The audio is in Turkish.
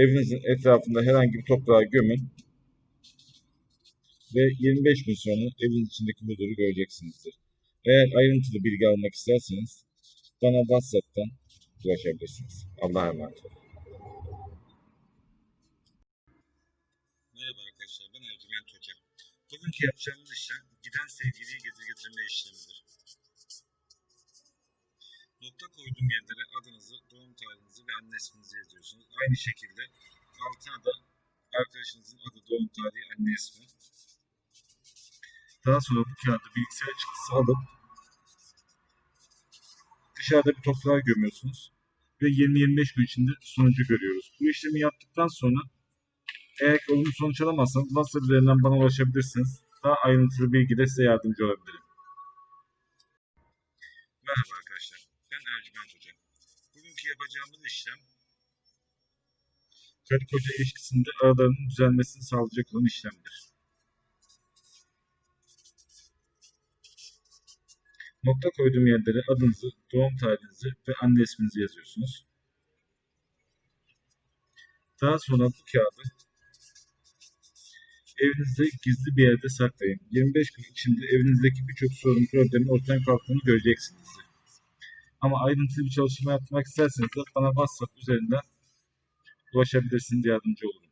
evinizin etrafında herhangi bir toprağa gömün ve 25 gün sonra evin içindeki huzuru göreceksinizdir. Eğer ayrıntılı bilgi almak isterseniz bana WhatsApp'tan ulaşabilirsiniz. Allah'a emanet olun. Merhaba arkadaşlar, ben Ercüment Hoca. Bugünkü yapacağımız işlem giden sevgiliyi geri getirme işlemidir. Nokta koyduğum yerlere adınızı, anne isminizi yazıyorsunuz. Aynı şekilde altına da arkadaşınızın adı, doğum tarihi, anne ismi. Daha sonra bu kağıdı bilgisayar çıktısı alıp dışarıda bir toprağa gömüyorsunuz ve 20-25 gün içinde sonucu görüyoruz. Bu işlemi yaptıktan sonra eğer ki olumlu sonuç alamazsanız WhatsApp üzerinden bana ulaşabilirsiniz. Daha ayrıntılı bilgide size yardımcı olabilirim. Merhaba arkadaşlar, ben Ercüment Hoca. Bugünkü yapacağımız işlem karı koca ilişkisinde aralarının düzelmesini sağlayacak olan işlemdir. Nokta koyduğum yerlere adınızı, doğum tarihinizi ve anne isminizi yazıyorsunuz. Daha sonra bu kağıdı evinizde gizli bir yerde saklayın. 25 gün içinde evinizdeki birçok sorun problemin ortadan kalktığını göreceksiniz. Ama ayrıntılı bir çalışma yapmak isterseniz de bana WhatsApp üzerinden ulaşabilirsiniz, yardımcı olurum.